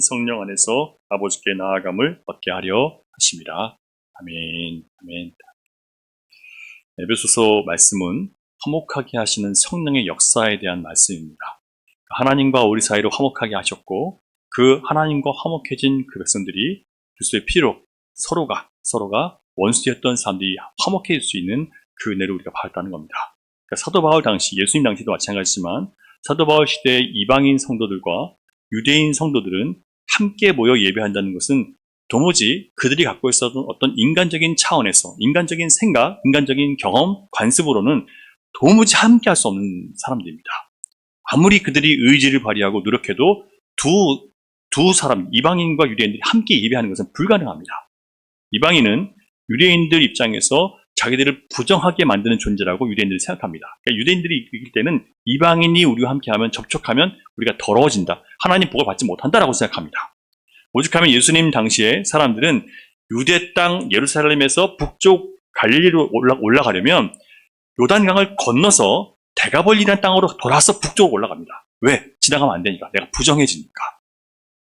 성령 안에서 아버지께 나아감을 얻게 하려 하십니다. 아멘. 아멘. 에베소서 말씀은 화목하게 하시는 성령의 역사에 대한 말씀입니다. 하나님과 우리 사이를 화목하게 하셨고 그 하나님과 화목해진 그 백성들이 그리스도의 피로 서로가 서로가 원수였던 사람들이 화목해질 수 있는 그 은혜를 우리가 받았다는 겁니다. 그러니까 사도 바울 당시 예수님 당시도 마찬가지지만 사도 바울 시대의 이방인 성도들과 유대인 성도들은 함께 모여 예배한다는 것은 도무지 그들이 갖고 있었던 어떤 인간적인 차원에서 인간적인 생각, 인간적인 경험, 관습으로는 도무지 함께 할 수 없는 사람들입니다. 아무리 그들이 의지를 발휘하고 노력해도 두, 두 사람, 이방인과 유대인들이 함께 예배하는 것은 불가능합니다. 이방인은 유대인들 입장에서 자기들을 부정하게 만드는 존재라고 유대인들이 생각합니다. 그러니까 유대인들이 이길 때는 이방인이 우리와 함께하면 접촉하면 우리가 더러워진다. 하나님 복을 받지 못한다라고 생각합니다. 오죽하면 예수님 당시에 사람들은 유대 땅 예루살렘에서 북쪽 갈릴리로 올라, 가려면 요단강을 건너서 대가벌리라는 땅으로 돌아서 북쪽으로 올라갑니다. 왜? 지나가면 안 되니까. 내가 부정해지니까.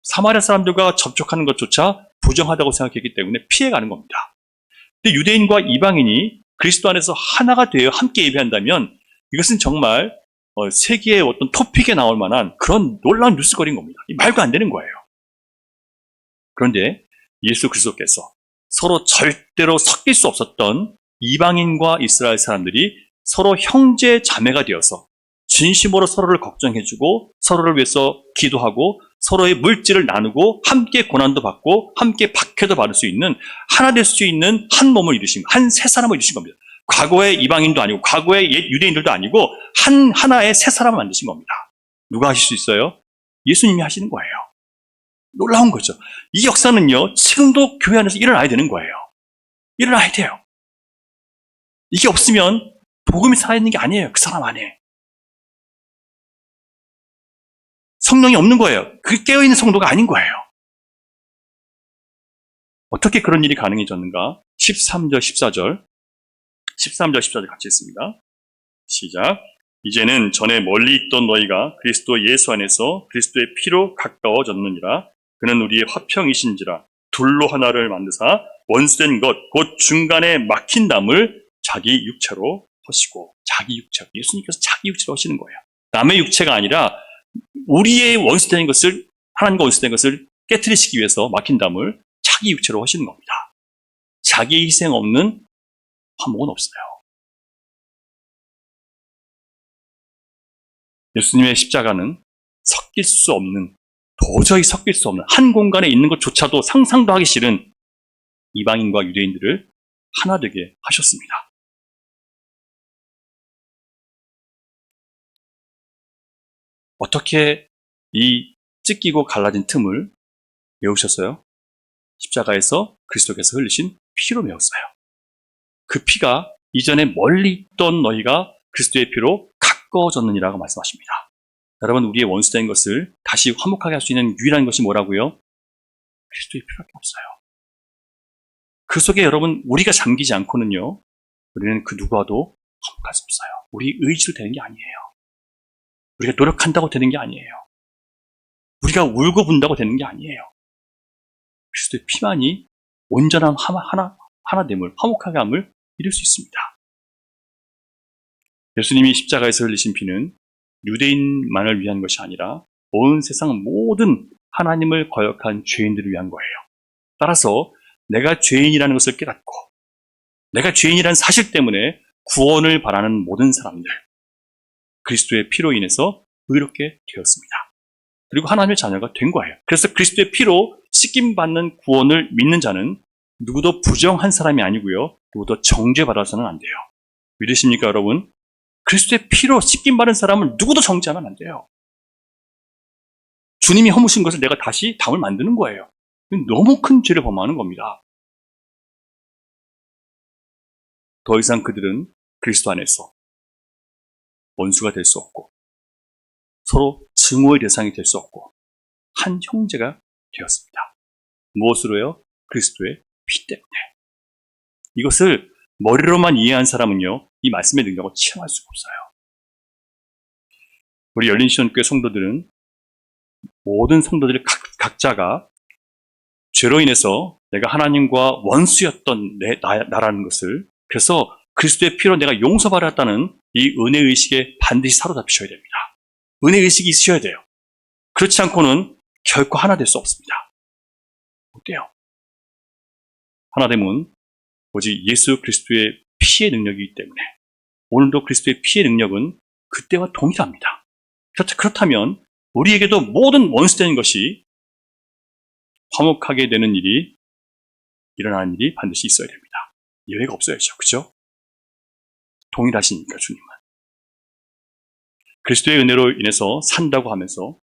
사마리아 사람들과 접촉하는 것조차 부정하다고 생각했기 때문에 피해가는 겁니다. 근데 유대인과 이방인이 그리스도 안에서 하나가 되어 함께 예배한다면 이것은 정말 어, 세계의 어떤 토픽에 나올 만한 그런 놀라운 뉴스거리인 겁니다. 말도 안 되는 거예요. 그런데 예수 그리스도께서 서로 절대로 섞일 수 없었던 이방인과 이스라엘 사람들이 서로 형제 자매가 되어서 진심으로 서로를 걱정해주고 서로를 위해서 기도하고 서로의 물질을 나누고 함께 고난도 받고 함께 박해도 받을 수 있는 하나 될 수 있는 한 몸을 이루신 한 세 사람을 이루신 겁니다. 과거의 이방인도 아니고 과거의 옛 유대인들도 아니고 한 하나의 세 사람을 만드신 겁니다. 누가 하실 수 있어요? 예수님이 하시는 거예요. 놀라운 거죠. 이 역사는요, 지금도 교회 안에서 일어나야 되는 거예요. 일어나야 돼요. 이게 없으면 복음이 살아있는 게 아니에요. 그 사람 안에. 성령이 없는 거예요. 그 깨어있는 성도가 아닌 거예요. 어떻게 그런 일이 가능해졌는가? 13절, 14절. 13절, 14절 같이 했습니다. 시작. 이제는 전에 멀리 있던 너희가 그리스도 예수 안에서 그리스도의 피로 가까워졌느니라. 그는 우리의 화평이신지라. 둘로 하나를 만드사 원수된 것, 곧 중간에 막힌 담을 자기 육체로 하시고, 자기 육체, 예수님께서 자기 육체로 하시는 거예요. 남의 육체가 아니라 우리의 원수된 것을 하나님과 원수된 것을 깨뜨리시기 위해서 막힌 담을 자기 육체로 하시는 겁니다. 자기 희생 없는 화목은 없어요. 예수님의 십자가는 섞일 수 없는 도저히 섞일 수 없는 한 공간에 있는 것조차도 상상도 하기 싫은 이방인과 유대인들을 하나 되게 하셨습니다. 어떻게 이 찢기고 갈라진 틈을 메우셨어요? 십자가에서 그리스도께서 흘리신 피로 메웠어요. 그 피가 이전에 멀리 있던 너희가 그리스도의 피로 가까워졌느니라고 말씀하십니다. 여러분, 우리의 원수된 것을 다시 화목하게 할 수 있는 유일한 것이 뭐라고요? 그리스도의 피밖에 없어요. 그 속에 여러분, 우리가 잠기지 않고는요, 우리는 그 누구와도 화목할 수 없어요. 우리 의지로 되는 게 아니에요. 우리가 노력한다고 되는 게 아니에요. 우리가 울고 분다고 되는 게 아니에요. 그리스도의 피만이 온전한 하나, 하나, 하나됨을, 화목하게 함을 이룰 수 있습니다. 예수님이 십자가에서 흘리신 피는 유대인만을 위한 것이 아니라 온 세상 모든 하나님을 거역한 죄인들을 위한 거예요. 따라서 내가 죄인이라는 것을 깨닫고 내가 죄인이라는 사실 때문에 구원을 바라는 모든 사람들, 그리스도의 피로 인해서 의롭게 되었습니다. 그리고 하나님의 자녀가 된 거예요. 그래서 그리스도의 피로 씻김받는 구원을 믿는 자는 누구도 부정한 사람이 아니고요. 누구도 정죄받아서는 안 돼요. 믿으십니까, 여러분? 그리스도의 피로 씻김받은 사람은 누구도 정죄하면 안 돼요. 주님이 허무신 것을 내가 다시 담을 만드는 거예요. 너무 큰 죄를 범하는 겁니다. 더 이상 그들은 그리스도 안에서 원수가 될 수 없고 서로 증오의 대상이 될 수 없고 한 형제가 되었습니다. 무엇으로요? 그리스도의 피 때문에. 이것을 머리로만 이해한 사람은요, 이 말씀의 능력을 체험할 수가 없어요. 우리 열린 시온교회 성도들은 모든 성도들이 각, 각자가 죄로 인해서 내가 하나님과 원수였던 내, 나, 나라는 것을 그래서 그리스도의 피로 내가 용서받았다는 이 은혜 의식에 반드시 사로잡히셔야 됩니다. 은혜 의식이 있으셔야 돼요. 그렇지 않고는 결코 하나 될 수 없습니다. 어때요? 하나됨은 오직 예수 그리스도의 피의 능력이기 때문에 오늘도 그리스도의 피의 능력은 그때와 동일합니다. 그렇다, 그렇다 면 우리에게도 모든 원수되는 것이 화목하게 되는 일이 일어나는 일이 반드시 있어야 됩니다. 예외가 없어야죠. 그죠? 동일하시니까 주님은. 그리스도의 은혜로 인해서 산다고 하면서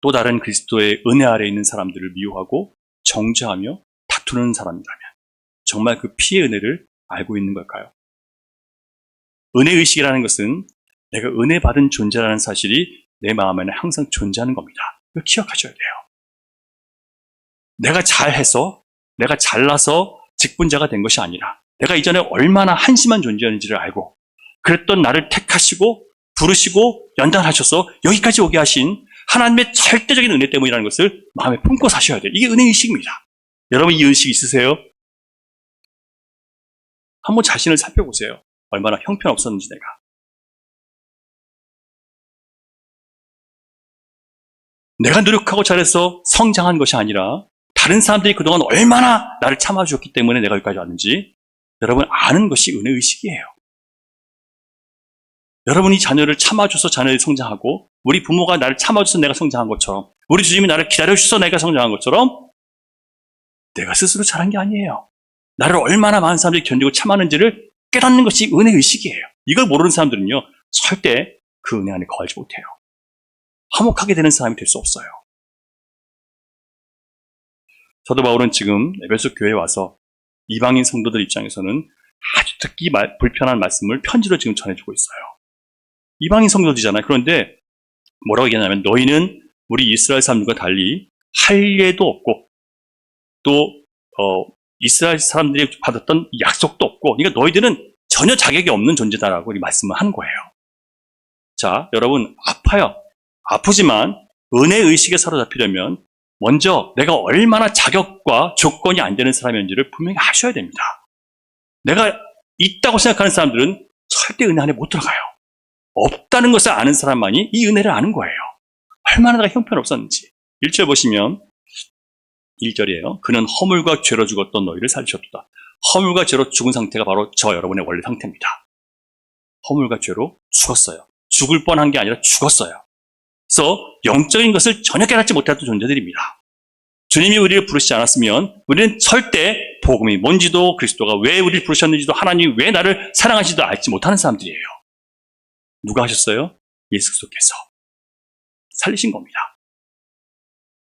또 다른 그리스도의 은혜 아래 있는 사람들을 미워하고 정죄하며 다투는 사람이라면 정말 그 피의 은혜를 알고 있는 걸까요? 은혜 의식이라는 것은 내가 은혜 받은 존재라는 사실이 내 마음 에는 항상 존재하는 겁니다. 이거 기억하셔야 돼요. 내가 잘해서, 내가 잘나서 직분자가 된 것이 아니라 내가 이전에 얼마나 한심한 존재였는지를 알고 그랬던 나를 택하시고 부르시고 연단하셔서 여기까지 오게 하신 하나님의 절대적인 은혜 때문이라는 것을 마음에 품고 사셔야 돼요. 이게 은혜 의식입니다. 여러분 이 의식 있으세요? 한번 자신을 살펴보세요. 얼마나 형편없었는지 내가. 내가 노력하고 잘해서 성장한 것이 아니라 다른 사람들이 그동안 얼마나 나를 참아주었기 때문에 내가 여기까지 왔는지 여러분 아는 것이 은혜 의식이에요. 여러분이 자녀를 참아줘서 자녀를 성장하고 우리 부모가 나를 참아줘서 내가 성장한 것처럼 우리 주님이 나를 기다려주셔서 내가 성장한 것처럼 내가 스스로 잘한 게 아니에요. 나를 얼마나 많은 사람들이 견디고 참았는지를 깨닫는 것이 은혜 의식이에요. 이걸 모르는 사람들은요 절대 그 은혜 안에 거하지 못해요. 화목하게 되는 사람이 될 수 없어요. 사도 바울은 지금 에베소 교회에 와서 이방인 성도들 입장에서는 아주 듣기 말- 불편한 말씀을 편지로 지금 전해주고 있어요. 이방인 성도들이잖아요. 그런데 뭐라고 얘기하냐면 너희는 우리 이스라엘 사람들과 달리 할 예도 없고 또 어, 이스라엘 사람들이 받았던 약속도 없고 그러니까 너희들은 전혀 자격이 없는 존재다라고 이 말씀을 한 거예요. 자, 여러분 아파요. 아프지만 은혜 의식에 사로잡히려면 먼저 내가 얼마나 자격과 조건이 안 되는 사람인지를 분명히 아셔야 됩니다. 내가 있다고 생각하는 사람들은 절대 은혜 안에 못 들어가요. 없다는 것을 아는 사람만이 이 은혜를 아는 거예요. 얼마나 내가 형편없었는지. 1절 보시면 1절이에요. 그는 허물과 죄로 죽었던 너희를 살리셨다. 허물과 죄로 죽은 상태가 바로 저 여러분의 원래 상태입니다. 허물과 죄로 죽었어요. 죽을 뻔한 게 아니라 죽었어요. 그래서 영적인 것을 전혀 깨닫지 못했던 존재들입니다. 주님이 우리를 부르시지 않았으면 우리는 절대 복음이 뭔지도 그리스도가 왜 우리를 부르셨는지도 하나님이 왜 나를 사랑하시지도 알지 못하는 사람들이에요. 누가 하셨어요? 예수 그리스도께서 살리신 겁니다.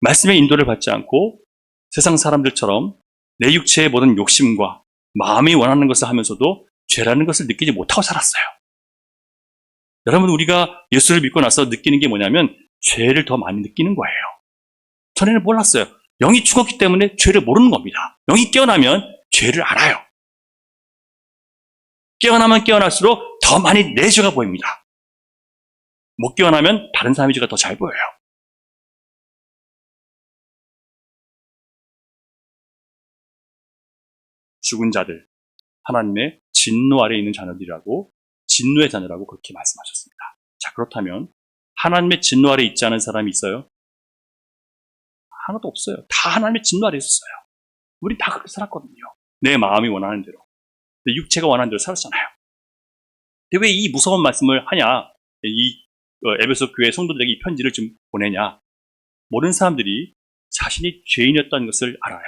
말씀의 인도를 받지 않고 세상 사람들처럼 내 육체의 모든 욕심과 마음이 원하는 것을 하면서도 죄라는 것을 느끼지 못하고 살았어요. 여러분 우리가 예수를 믿고 나서 느끼는 게 뭐냐면 죄를 더 많이 느끼는 거예요. 전에는 몰랐어요. 영이 죽었기 때문에 죄를 모르는 겁니다. 영이 깨어나면 죄를 알아요. 깨어나면 깨어날수록 더 많이 내 죄가 보입니다. 못 깨어나면 다른 사람의 죄가 더 잘 보여요. 죽은 자들, 하나님의 진노 아래 있는 자녀들이라고 진노의 자녀라고 그렇게 말씀하셨습니다. 자, 그렇다면 하나님의 진노 아래 있지 않은 사람이 있어요? 하나도 없어요. 다 하나님의 진노 아래 있었어요. 우리 다 그렇게 살았거든요. 내 마음이 원하는 대로. 내 육체가 원하는 대로 살았잖아요. 근데 왜 이 무서운 말씀을 하냐? 이 어, 에베소 교회 성도들에게 이 편지를 좀 보내냐? 모르는 사람들이 자신이 죄인이었다는 것을 알아야,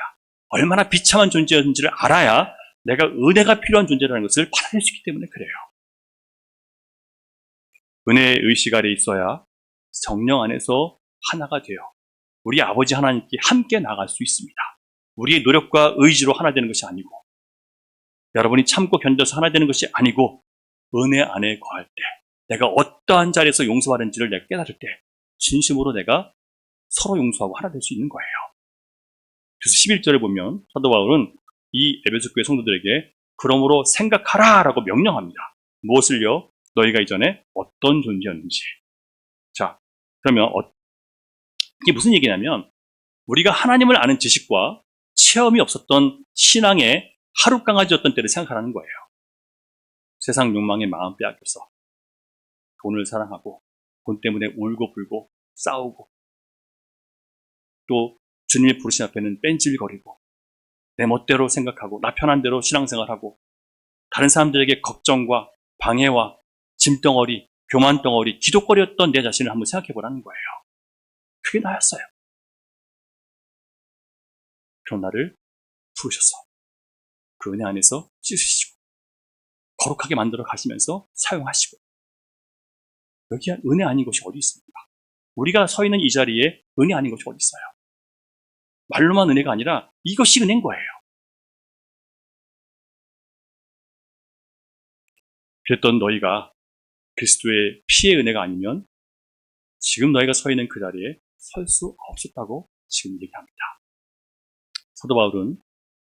얼마나 비참한 존재였는지를 알아야 내가 은혜가 필요한 존재라는 것을 받아낼 수 있기 때문에 그래요. 은혜의 의식 아래 있어야 성령 안에서 하나가 되어 우리 아버지 하나님께 함께 나갈 수 있습니다. 우리의 노력과 의지로 하나 되는 것이 아니고 여러분이 참고 견뎌서 하나 되는 것이 아니고 은혜 안에 거할 때 내가 어떠한 자리에서 용서받는지를 내가 깨달을 때 진심으로 내가 서로 용서하고 하나 될 수 있는 거예요. 그래서 11절에 보면 사도 바울은 이 에베소 교회 성도들에게 그러므로 생각하라 라고 명령합니다. 무엇을요? 너희가 이전에 어떤 존재였는지. 자, 그러면 어- 이게 무슨 얘기냐면 우리가 하나님을 아는 지식과 체험이 없었던 신앙의 하루 강아지였던 때를 생각하라는 거예요. 세상 욕망에 마음 빼앗겨서 돈을 사랑하고 돈 때문에 울고 불고 싸우고 또 주님의 부르신 앞에는 뺀질거리고 내 멋대로 생각하고 나 편한 대로 신앙생활하고 다른 사람들에게 걱정과 방해와 짐덩어리, 교만덩어리, 기독거리였던 내 자신을 한번 생각해 보라는 거예요. 그게 나였어요. 그런 나를 부르셨어. 그 은혜 안에서 씻으시고 거룩하게 만들어 가시면서 사용하시고 여기 은혜 아닌 것이 어디 있습니까? 우리가 서 있는 이 자리에 은혜 아닌 것이 어디 있어요? 말로만 은혜가 아니라 이것이 은혜인 거예요. 그랬던 너희가 그리스도의 피의 은혜가 아니면 지금 너희가 서 있는 그 자리에 설 수 없었다고 지금 얘기합니다. 사도 바울은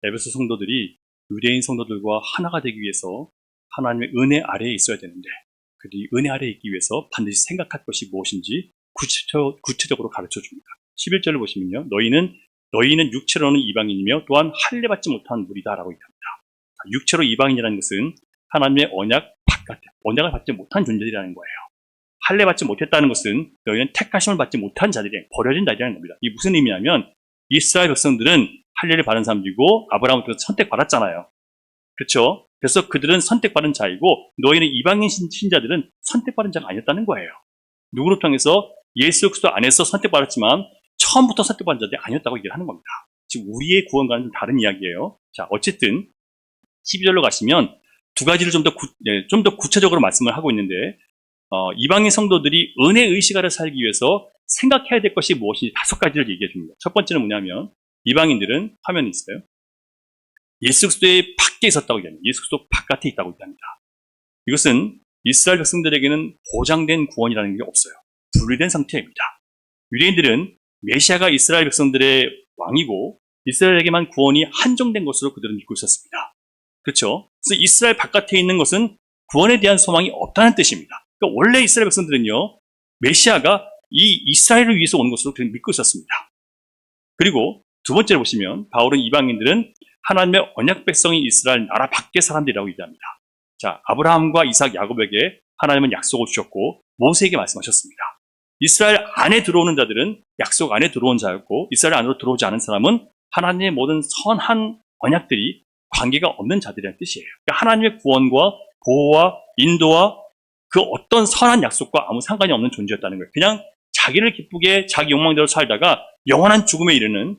에베소 성도들이 유대인 성도들과 하나가 되기 위해서 하나님의 은혜 아래에 있어야 되는데 그들이 은혜 아래에 있기 위해서 반드시 생각할 것이 무엇인지 구체적, 구체적으로 가르쳐 줍니다. 11절을 보시면요. 너희는 너희는 육체로는 이방인이며 또한 할례 받지 못한 무리다라고 얘기합니다. 육체로 이방인이라는 것은 하나님의 언약 바깥에 언약을 받지 못한 존재들이라는 거예요. 할례 받지 못했다는 것은 너희는 택하심을 받지 못한 자들이 버려진 자들이라는 겁니다. 이 무슨 의미냐면 이스라엘 백성들은 할례를 받은 사람들이고 아브라함부터 선택받았잖아요. 그렇죠? 그래서 그들은 선택받은 자이고 너희는 이방인 신자들은 선택받은 자가 아니었다는 거예요. 누구를 통해서 예수 그리스도 안에서 선택받았지만 처음부터 선택받은 자들이 아니었다고 얘기를 하는 겁니다. 지금 우리의 구원과는 좀 다른 이야기예요. 자, 어쨌든 12절로 가시면 두 가지를 좀더 네, 좀더 구체적으로 말씀을 하고 있는데 어, 이방인 성도들이 은혜 의식 아래 살기 위해서 생각해야 될 것이 무엇인지 다섯 가지를 얘기해 줍니다. 첫 번째는 뭐냐면 이방인들은 화면에 있어요. 예수 그리스도의 밖에 있었다고 얘기합니다. 예수 그리스도 바깥에 있다고 얘기합니다. 이것은 이스라엘 백성들에게는 보장된 구원이라는 게 없어요. 분리된 상태입니다. 유대인들은 메시아가 이스라엘 백성들의 왕이고 이스라엘에게만 구원이 한정된 것으로 그들은 믿고 있었습니다. 그렇죠? 그래서 이스라엘 바깥에 있는 것은 구원에 대한 소망이 없다는 뜻입니다. 그러니까 원래 이스라엘 백성들은요, 메시아가 이 이스라엘을 위해서 온 것으로 믿고 있었습니다. 그리고 두 번째로 보시면 바울은 이방인들은 하나님의 언약 백성인 이스라엘 나라 밖의 사람들이라고 얘기합니다. 자, 아브라함과 이삭, 야곱에게 하나님은 약속을 주셨고 모세에게 말씀하셨습니다. 이스라엘 안에 들어오는 자들은 약속 안에 들어온 자였고 이스라엘 안으로 들어오지 않은 사람은 하나님의 모든 선한 언약들이 관계가 없는 자들이라는 뜻이에요. 그러니까 하나님의 구원과 보호와 인도와 그 어떤 선한 약속과 아무 상관이 없는 존재였다는 거예요. 그냥 자기를 기쁘게 자기 욕망대로 살다가 영원한 죽음에 이르는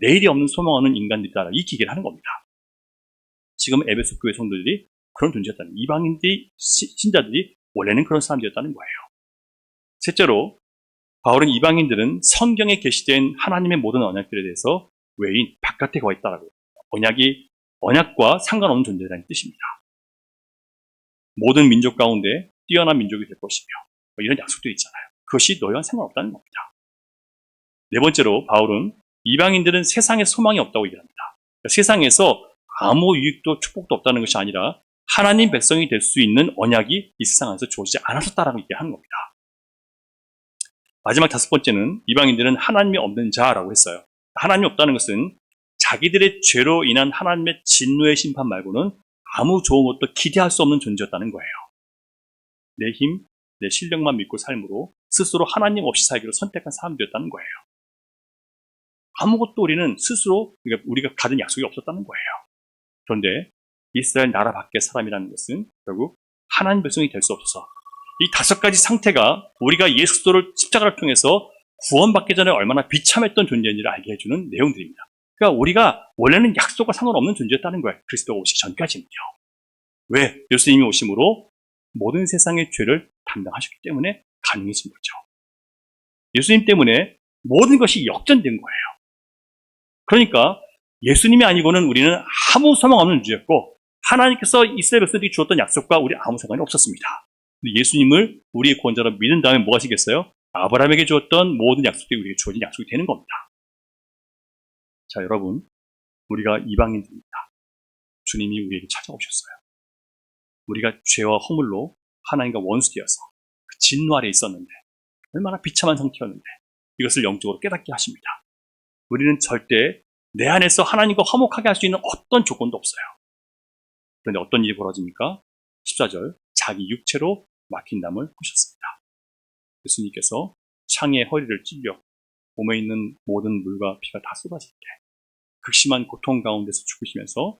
내일이 없는 소망 없는 인간들이다. 이렇게 얘기를 하는 겁니다. 지금 에베소 교회 성도들이 그런 존재였다는 이방인들이 신자들이 원래는 그런 사람들이었다는 거예요. 셋째로 바울은 이방인들은 성경에 게시된 하나님의 모든 언약들에 대해서 외인 바깥에 가 있다라고 언약이 언약과 상관없는 존재라는 뜻입니다. 모든 민족 가운데 뛰어난 민족이 될 것이며 뭐 이런 약속도 있잖아요. 그것이 너희와 상관없다는 겁니다. 네 번째로 바울은 이방인들은 세상에 소망이 없다고 얘기합니다. 그러니까 세상에서 아무 유익도 축복도 없다는 것이 아니라 하나님 백성이 될 수 있는 언약이 이 세상 안에서 주어지지 않았었다라고 얘기하는 겁니다. 마지막 다섯 번째는 이방인들은 하나님이 없는 자라고 했어요. 하나님이 없다는 것은 자기들의 죄로 인한 하나님의 진노의 심판 말고는 아무 좋은 것도 기대할 수 없는 존재였다는 거예요. 내 힘, 내 실력만 믿고 삶으로 스스로 하나님 없이 살기로 선택한 사람들이었다는 거예요. 아무것도 우리는 스스로 우리가 가진 약속이 없었다는 거예요. 그런데 이스라엘 나라 밖의 사람이라는 것은 결국 하나님 백성이 될 수 없어서 이 다섯 가지 상태가 우리가 예수 그리스도를 십자가를 통해서 구원받기 전에 얼마나 비참했던 존재인지를 알게 해주는 내용들입니다. 그러니까 우리가 원래는 약속과 상관없는 존재였다는 거예요. 그리스도가 오시기 전까지는요. 왜? 예수님이 오심으로 모든 세상의 죄를 담당하셨기 때문에 가능해진 거죠. 예수님 때문에 모든 것이 역전된 거예요. 그러니까 예수님이 아니고는 우리는 아무 소망 없는 존재였고 하나님께서 이스라엘 백성들이 주었던 약속과 우리 아무 상관이 없었습니다. 예수님을 우리의 구원자로 믿은 다음에 뭐 하시겠어요? 아브라함에게 주었던 모든 약속들이 우리에게 주어진 약속이 되는 겁니다. 자, 여러분, 우리가 이방인들입니다. 주님이 우리에게 찾아오셨어요. 우리가 죄와 허물로 하나님과 원수되어서 그 진노 아래 있었는데 얼마나 비참한 상태였는데 이것을 영적으로 깨닫게 하십니다. 우리는 절대 내 안에서 하나님과 화목하게 할 수 있는 어떤 조건도 없어요. 그런데 어떤 일이 벌어집니까? 14절 자기 육체로 막힌 담을 보셨습니다. 예수님께서 창에 허리를 찔려 몸에 있는 모든 물과 피가 다 쏟아질 때 극심한 고통 가운데서 죽으시면서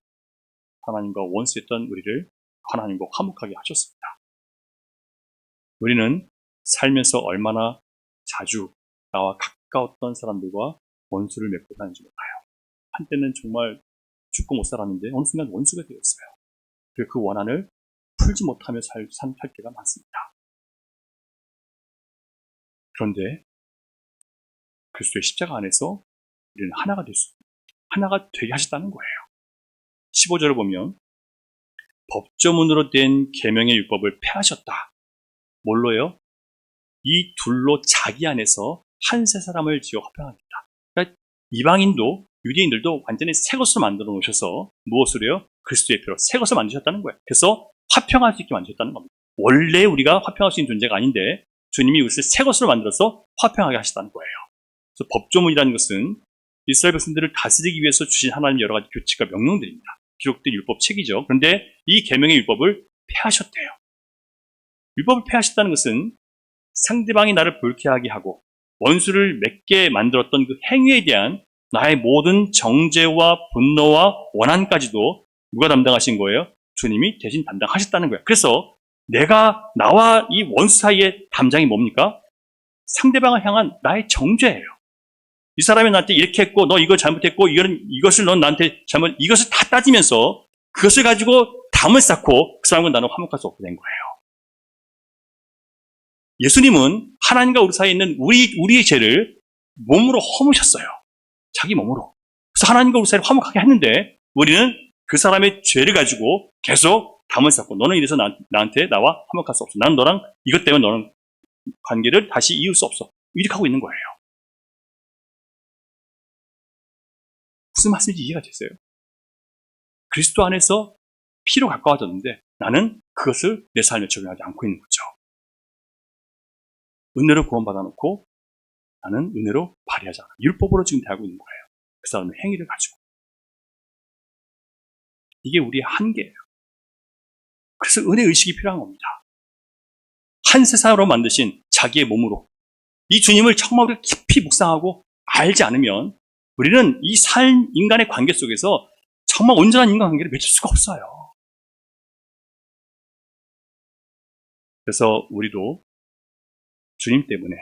하나님과 원수했던 우리를 하나님과 화목하게 하셨습니다. 우리는 살면서 얼마나 자주 나와 가까웠던 사람들과 원수를 맺고 사는지 몰라요. 한때는 정말 죽고 못 살았는데 어느 순간 원수가 되었어요. 그리고 그 원한을 풀지 못하며 살, 살, 살 때가 많습니다. 그런데 그리스도의 십자가 안에서 우리는 하나가 될 수, 하나가 되게 하셨다는 거예요. 15절을 보면 법조문으로 된 계명의 율법을 폐하셨다. 뭘로요? 이 둘로 자기 안에서 한 세 사람을 지어 화평하겠다. 그러니까 이방인도 유대인들도 완전히 새 것으로 만들어 놓으셔서 무엇으로요? 그리스도의 피로 새 것을 만드셨다는 거예요. 그래서 화평할 수 있게 만드셨다는 겁니다. 원래 우리가 화평할 수 있는 존재가 아닌데 주님이 우리를 새 것으로 만들어서 화평하게 하셨다는 거예요. 그래서 법조문이라는 것은 이스라엘 백성들을 다스리기 위해서 주신 하나님 여러 가지 규칙과 명령들입니다. 기록된 율법 책이죠. 그런데 이 계명의 율법을 폐하셨대요. 율법을 폐하셨다는 것은 상대방이 나를 불쾌하게 하고 원수를 맺게 만들었던 그 행위에 대한 나의 모든 정죄와 분노와 원한까지도 누가 담당하신 거예요? 주님이 대신 담당하셨다는 거예요. 그래서 내가 나와 이 원수 사이의 담장이 뭡니까? 상대방을 향한 나의 정죄예요. 이 사람이 나한테 이렇게 했고 너 이거 잘못했고 이건 이것을 넌 나한테 잘못 이것을 다 따지면서 그것을 가지고 담을 쌓고 그 사람과 나는 화목할 수 없게 된 거예요. 예수님은 하나님과 우리 사이에 있는 우리 우리의 죄를 몸으로 허무셨어요. 자기 몸으로. 그래서 하나님과 우리 사이를 화목하게 했는데 우리는 그 사람의 죄를 가지고 계속 담을 쌓고 너는 이래서 나, 나한테 나와 화목할 수 없어. 나는 너랑 이것 때문에 너는 관계를 다시 이을 수 없어. 이렇게 하고 있는 거예요. 무슨 말씀인지 이해가 됐어요? 그리스도 안에서 피로 가까워졌는데 나는 그것을 내 삶에 적용하지 않고 있는 거죠. 은혜로 구원받아놓고 나는 은혜로 발휘하지 않아. 율법으로 지금 대하고 있는 거예요. 그 사람의 행위를 가지고. 이게 우리의 한계예요. 그래서 은혜 의식이 필요한 겁니다. 한 세상으로 만드신 자기의 몸으로 이 주님을 정말 깊이 묵상하고 알지 않으면 우리는 이 삶, 인간의 관계 속에서 정말 온전한 인간관계를 맺을 수가 없어요. 그래서 우리도 주님 때문에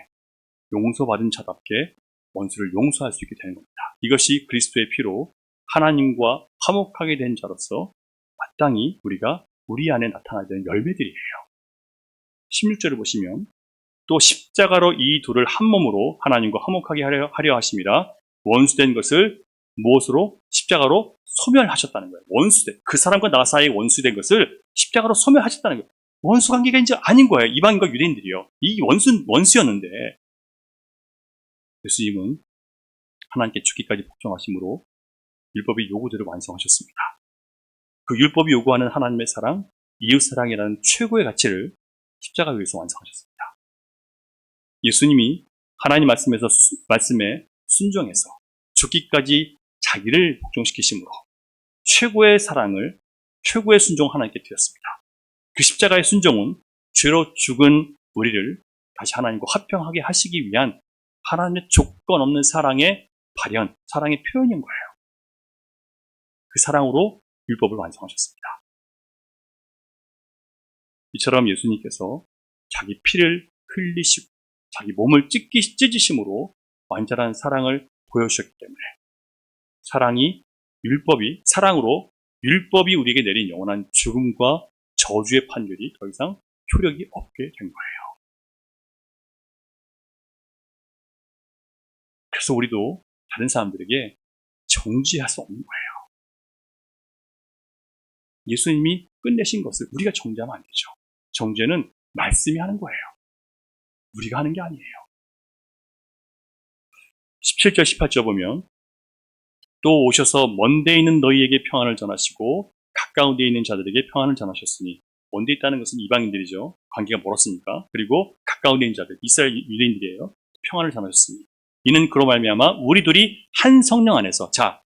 용서받은 자답게 원수를 용서할 수 있게 되는 겁니다. 이것이 그리스도의 피로 하나님과 화목하게 된 자로서 마땅히 우리가 우리 안에 나타나야 되는 열매들이에요. 16절을 보시면 또 십자가로 이 둘을 한 몸으로 하나님과 화목하게 하려, 하려 하심이라 원수된 것을 무엇으로? 십자가로 소멸하셨다는 거예요. 원수된. 그 사람과 나 사이에 원수된 것을 십자가로 소멸하셨다는 거예요. 원수 관계가 이제 아닌 거예요. 이방인과 유대인들이요. 이 원수, 원수였는데, 예수님은 하나님께 죽기까지 복종하심으로 율법의 요구대로 완성하셨습니다. 그 율법이 요구하는 하나님의 사랑, 이웃 사랑이라는 최고의 가치를 십자가 위에서 완성하셨습니다. 예수님이 하나님 말씀에서, 말씀에 순종해서 죽기까지 자기를 복종시키심으로 최고의 사랑을, 최고의 순종 하나님께 드렸습니다. 그 십자가의 순종은 죄로 죽은 우리를 다시 하나님과 화평하게 하시기 위한 하나님의 조건 없는 사랑의 발현, 사랑의 표현인 거예요. 그 사랑으로 율법을 완성하셨습니다. 이처럼 예수님께서 자기 피를 흘리시고 자기 몸을 찢기, 찢으심으로 완전한 사랑을 보여주셨기 때문에 사랑이 율법이 사랑으로 율법이 우리에게 내린 영원한 죽음과 저주의 판결이 더 이상 효력이 없게 된 거예요. 그래서 우리도 다른 사람들에게 정지할 수 없는 거예요. 예수님이 끝내신 것을 우리가 정지하면 안 되죠. 정죄는 말씀이 하는 거예요. 우리가 하는 게 아니에요. 17절, 18절 보면 또 오셔서 먼데 있는 너희에게 평안을 전하시고 가까운 데 있는 자들에게 평안을 전하셨으니 먼데 있다는 것은 이방인들이죠. 관계가 멀었으니까. 그리고 가까운 데 있는 자들, 이스라엘 유대인들이에요. 평안을 전하셨으니 이는 그로 말미암아 우리 둘이 한 성령 안에서 자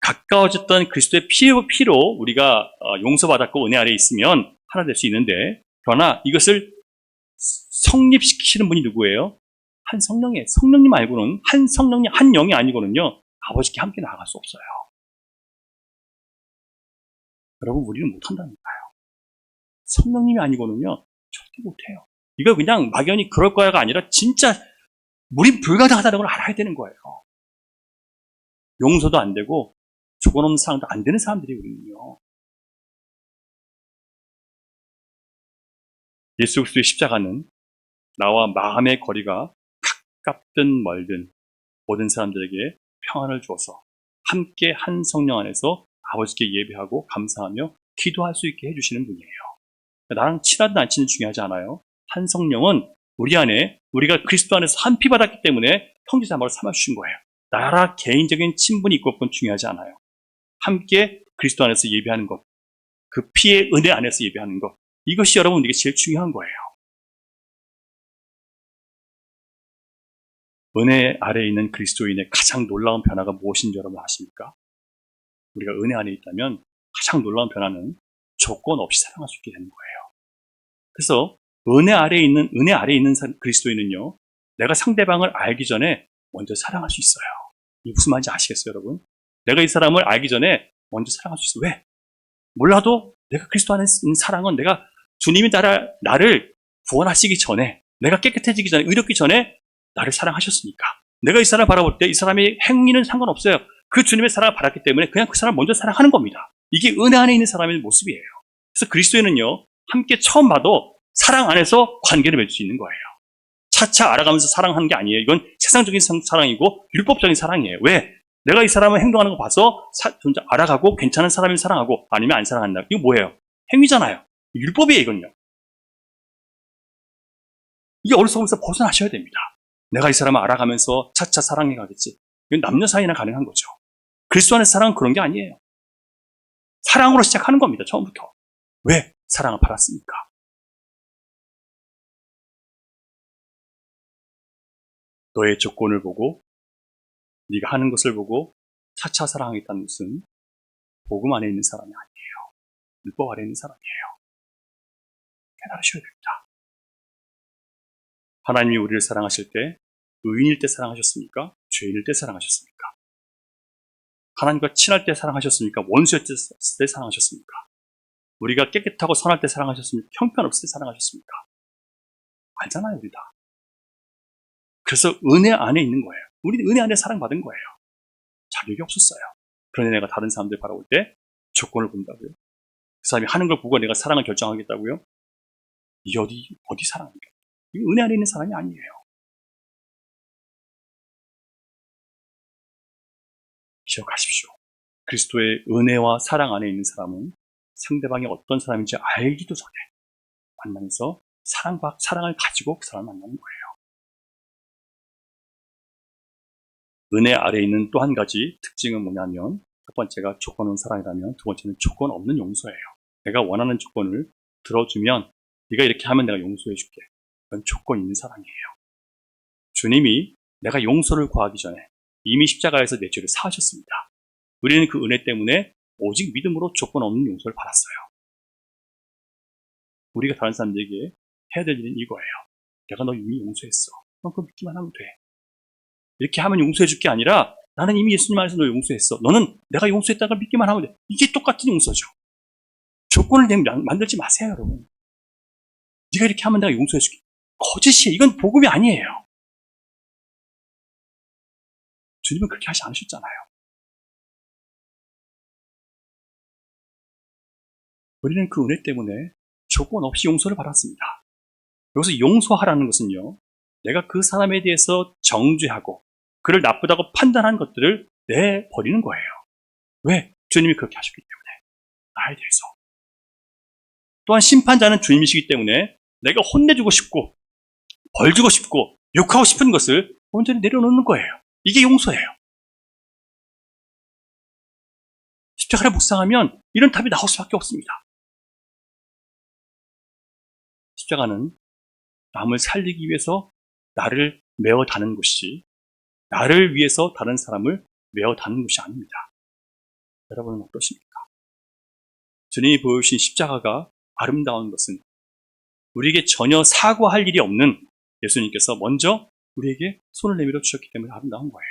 가까워졌던 그리스도의 피로, 우리가 어, 용서받았고 은혜 아래에 있으면 하나 될 수 있는데 그러나 이것을 성립시키는 분이 누구예요? 한 성령이에요. 성령님 말고는 한 성령님 한 영이 아니거든요. 아버지께 함께 나아갈 수 없어요. 여러분 우리는 못한다니까요. 성령님이 아니고는요 절대 못해요. 이거 그냥 막연히 그럴 거야가 아니라 진짜 우린 불가능하다는 걸 알아야 되는 거예요. 용서도 안 되고 없는 사랑도 안 되는 사람들이 우리는요. 예수 그리스도의 십자가는 나와 마음의 거리가 가깝든 멀든 모든 사람들에게 평안을 주어서 함께 한 성령 안에서 아버지께 예배하고 감사하며 기도할 수 있게 해주시는 분이에요. 나랑 친하든 안 친하든 중요하지 않아요. 한 성령은 우리 안에 우리가 그리스도 안에서 한 피 받았기 때문에 형제자매로 삼아주신 거예요. 나라 개인적인 친분이 있고 없건 중요하지 않아요. 함께 그리스도 안에서 예배하는 것, 그 피의 은혜 안에서 예배하는 것, 이것이 여러분 우리에게 제일 중요한 거예요. 은혜 아래에 있는 그리스도인의 가장 놀라운 변화가 무엇인지 여러분 아십니까? 우리가 은혜 안에 있다면 가장 놀라운 변화는 조건 없이 사랑할 수 있게 되는 거예요. 그래서 은혜 아래에 있는 은혜 아래에 있는 그리스도인은요, 내가 상대방을 알기 전에 먼저 사랑할 수 있어요. 이 무슨 말인지 아시겠어요, 여러분? 내가 이 사람을 알기 전에 먼저 사랑할 수 있어. 왜? 몰라도 내가 그리스도 안에 있는 사랑은 내가 주님이 나를, 나를 구원하시기 전에, 내가 깨끗해지기 전에, 의롭기 전에 나를 사랑하셨으니까. 내가 이 사람을 바라볼 때 이 사람의 행위는 상관없어요. 그 주님의 사랑을 받았기 때문에 그냥 그 사람 먼저 사랑하는 겁니다. 이게 은혜 안에 있는 사람의 모습이에요. 그래서 그리스도에는요, 함께 처음 봐도 사랑 안에서 관계를 맺을 수 있는 거예요. 차차 알아가면서 사랑하는 게 아니에요. 이건 세상적인 사랑이고 율법적인 사랑이에요. 왜? 내가 이 사람을 행동하는 거 봐서 사, 알아가고 괜찮은 사람을 사랑하고 아니면 안 사랑한다. 이거 뭐예요? 행위잖아요. 율법이에요, 이건요. 이게 어리석음에서 벗어나셔야 됩니다. 내가 이 사람을 알아가면서 차차 사랑해 가겠지. 이건 남녀 사이나 가능한 거죠. 그리스도 안의 사랑은 그런 게 아니에요. 사랑으로 시작하는 겁니다, 처음부터. 왜 사랑을 받았습니까? 너의 조건을 보고 네가 하는 것을 보고 차차 사랑하겠다는 것은 복음 안에 있는 사람이 아니에요. 율법 안에 있는 사람이에요. 깨달으셔야 됩니다. 하나님이 우리를 사랑하실 때 의인일 때 사랑하셨습니까? 죄인일 때 사랑하셨습니까? 하나님과 친할 때 사랑하셨습니까? 원수였을 때 사랑하셨습니까? 우리가 깨끗하고 선할 때 사랑하셨습니까? 형편없을 때 사랑하셨습니까? 알잖아요, 우리 다. 그래서 은혜 안에 있는 거예요. 우리는 은혜 안에 사랑받은 거예요. 자격이 없었어요. 그런데 내가 다른 사람들 바라볼 때 조건을 본다고요. 그 사람이 하는 걸 보고 내가 사랑을 결정하겠다고요? 이 어디, 어디 사랑입니까? 이 은혜 안에 있는 사랑이 아니에요. 기억하십시오. 그리스도의 은혜와 사랑 안에 있는 사람은 상대방이 어떤 사람인지 알기도 전에 만나면서 사랑, 사랑을 가지고 그 사람을 만나는 거예요. 은혜 아래에 있는 또 한 가지 특징은 뭐냐면 첫 번째가 조건 없는 사랑이라면 두 번째는 조건 없는 용서예요. 내가 원하는 조건을 들어주면 네가 이렇게 하면 내가 용서해 줄게. 그건 조건 있는 사랑이에요. 주님이 내가 용서를 구하기 전에 이미 십자가에서 내 죄를 사하셨습니다. 우리는 그 은혜 때문에 오직 믿음으로 조건 없는 용서를 받았어요. 우리가 다른 사람들에게 해야 될 일은 이거예요. 내가 너 이미 용서했어. 넌 그거 믿기만 하면 돼. 이렇게 하면 용서해 줄 게 아니라 나는 이미 예수님 안에서 너 용서했어. 너는 내가 용서했다는 걸 믿기만 하면 돼. 이게 똑같은 용서죠. 조건을 만들지 마세요, 여러분. 네가 이렇게 하면 내가 용서해 줄게. 거짓이에요. 이건 복음이 아니에요. 주님은 그렇게 하지 않으셨잖아요. 우리는 그 은혜 때문에 조건 없이 용서를 받았습니다. 여기서 용서하라는 것은요, 내가 그 사람에 대해서 정죄하고 그를 나쁘다고 판단한 것들을 내버리는 거예요. 왜? 주님이 그렇게 하셨기 때문에. 나에 대해서. 또한 심판자는 주님이시기 때문에 내가 혼내주고 싶고, 벌주고 싶고, 욕하고 싶은 것을 온전히 내려놓는 거예요. 이게 용서예요. 십자가를 묵상하면 이런 답이 나올 수밖에 없습니다. 십자가는 남을 살리기 위해서 나를 메어 다는 것이 나를 위해서 다른 사람을 메어 닿는 것이 아닙니다. 여러분은 어떠십니까? 주님이 보여주신 십자가가 아름다운 것은 우리에게 전혀 사과할 일이 없는 예수님께서 먼저 우리에게 손을 내밀어 주셨기 때문에 아름다운 거예요.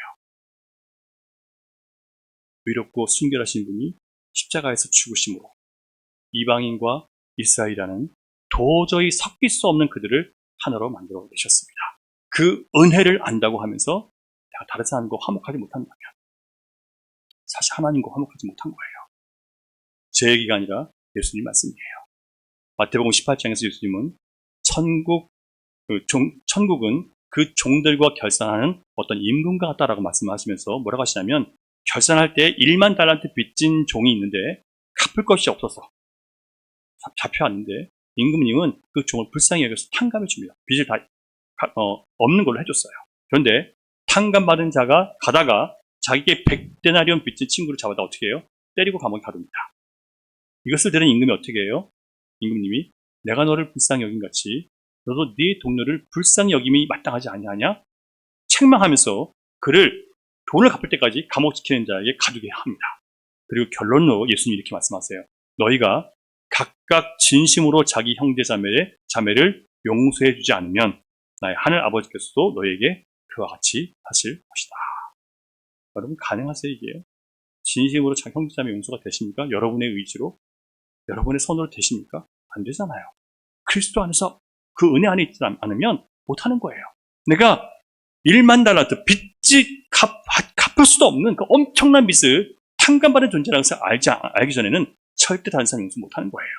의롭고 순결하신 분이 십자가에서 죽으심으로 이방인과 이스라엘이라는 도저히 섞일 수 없는 그들을 하나로 만들어 내셨습니다. 그 은혜를 안다고 하면서 내가 다른 사람과 화목하지 못한다면 사실 하나님과 화목하지 못한 거예요. 제 얘기가 아니라 예수님 말씀이에요. 마태복음 18장에서 예수님은 천국, 그 종, 천국은 그 종들과 결산하는 어떤 임금과 같다라고 말씀하시면서 뭐라고 하시냐면 결산할 때 1만 달란트 빚진 종이 있는데 갚을 것이 없어서 잡혀왔는데 임금님은 그 종을 불쌍히 여겨서 탕감해 줍니다. 빚을 다 어, 없는 걸로 해줬어요. 그런데 탕감 받은 자가 가다가 자기에게 100데나리온 빚진 친구를 잡아다 어떻게 해요? 때리고 감옥에 가둡니다. 이것을 들은 임금이 어떻게 해요? 임금님이 내가 너를 불쌍히 여긴 같이 너도 네 동료를 불쌍히 여김이 마땅하지 아니하냐? 책망하면서 그를 돈을 갚을 때까지 감옥 지키는 자에게 가두게 합니다. 그리고 결론으로 예수님이 이렇게 말씀하세요. 너희가 각각 진심으로 자기 형제 자매의 자매를 용서해 주지 않으면 나의 하늘 아버지께서도 너희에게 그와 같이 하실 것이다. 여러분 가능하세요 이게? 진심으로 자기 형제 자매 용서가 되십니까? 여러분의 의지로? 여러분의 손으로 되십니까? 안 되잖아요. 그리스도 안에서 그 은혜 안에 있지 않으면 못하는 거예요. 내가 1만 달란트 빚지 갚, 갚을 수도 없는 그 엄청난 빚을 탕감받은 존재라는 것을 알지, 알기 전에는 절대 다른 사람 용서 못하는 거예요.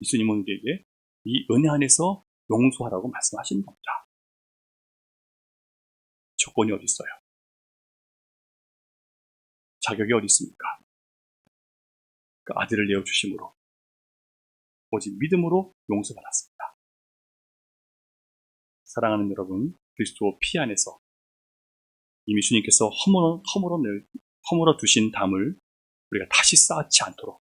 예수님은 우리에게 이 은혜 안에서 용서하라고 말씀하시는 겁니다. 조건이 어디 있어요? 자격이 어디 있습니까? 그 아들을 내어 주심으로 오직 믿음으로 용서받았습니다. 사랑하는 여러분, 그리스도 피 안에서 이미 주님께서 허물어, 허물어, 허물어 두신 담을 우리가 다시 쌓지 않도록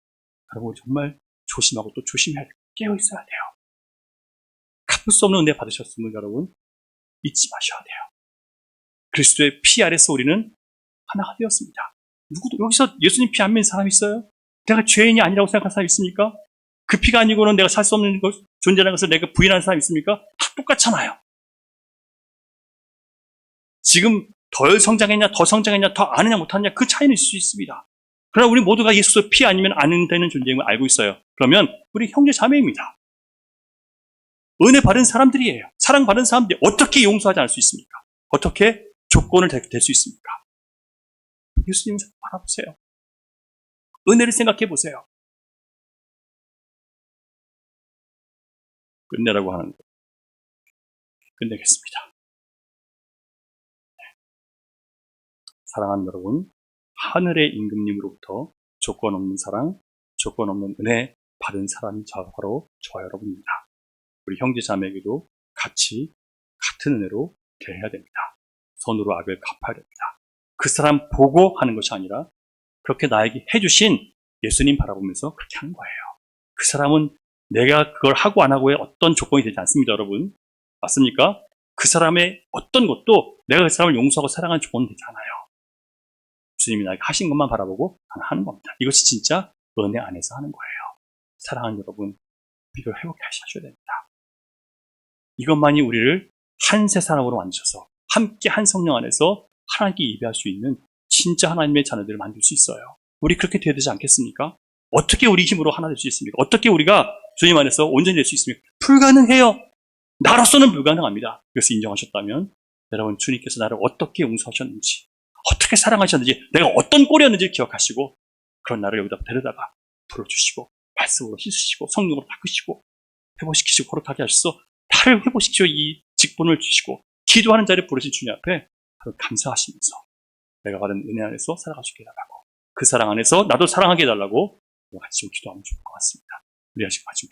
여러분 정말 조심하고 또 조심해야 돼요. 깨어 있어야 돼요. 갚을 수 없는 은혜 받으셨음을 여러분 잊지 마셔야 돼요. 그리스도의 피 아래서 우리는 하나가 되었습니다. 누구도 여기서 예수님 피 안 믿는 사람 있어요? 내가 죄인이 아니라고 생각하는 사람 있습니까? 그 피가 아니고는 내가 살 수 없는 것, 존재라는 것을 내가 부인하는 사람 있습니까? 다 똑같잖아요. 지금 덜 성장했냐, 더 성장했냐, 더 아느냐, 못하느냐, 그 차이는 있을 수 있습니다. 그러나 우리 모두가 예수의 피 아니면 안 되는 존재임을 알고 있어요. 그러면 우리 형제 자매입니다. 은혜 받은 사람들이에요. 사랑 받은 사람들이 어떻게 용서하지 않을 수 있습니까? 어떻게 조건을 될수 있습니까? 예수님 을 바라보세요. 은혜를 생각해 보세요. 끝내라고 하는 거. 끝내겠습니다. 사랑하는 여러분, 하늘의 임금님으로부터 조건 없는 사랑, 조건 없는 은혜 받은 사람이 저 바로 저 여러분입니다. 우리 형제 자매에게도 같이 같은 은혜로 대해야 됩니다. 손으로 악을 갚아야 됩니다. 그 사람 보고 하는 것이 아니라 그렇게 나에게 해주신 예수님 바라보면서 그렇게 하는 거예요. 그 사람은 내가 그걸 하고 안 하고의 어떤 조건이 되지 않습니다, 여러분. 맞습니까? 그 사람의 어떤 것도 내가 그 사람을 용서하고 사랑하는 조건은 되지 않아요. 주님이 나에게 하신 것만 바라보고 하는 겁니다. 이것이 진짜 은혜 안에서 하는 거예요. 사랑하는 여러분, 우리를 회복해 하셔야 됩니다. 이것만이 우리를 한세 사람으로 만드셔서 함께 한 성령 안에서 하나님께 예배할 수 있는 진짜 하나님의 자녀들을 만들 수 있어요. 우리 그렇게 되어야 되지 않겠습니까? 어떻게 우리 힘으로 하나 될 수 있습니까? 어떻게 우리가 주님 안에서 온전히 될 수 있습니까? 불가능해요. 나로서는 불가능합니다. 이것을 인정하셨다면 여러분 주님께서 나를 어떻게 용서하셨는지 어떻게 사랑하셨는지 내가 어떤 꼴이었는지 기억하시고 그런 나를 여기다 데려다가 불어주시고 말씀으로 씻으시고 성령으로 바꾸시고 회복시키시고 거룩하게 하셔서 나를 회복시키고 이 직분을 주시고 기도하는 자리에 부르신 주님 앞에 감사하시면서 내가 받은 은혜 안에서 있게 해달라고 그 사랑 안에서 나도 사랑하게 해달라고 같이 좀 기도하면 좋을 것 같습니다. 우리 아직 같이 기도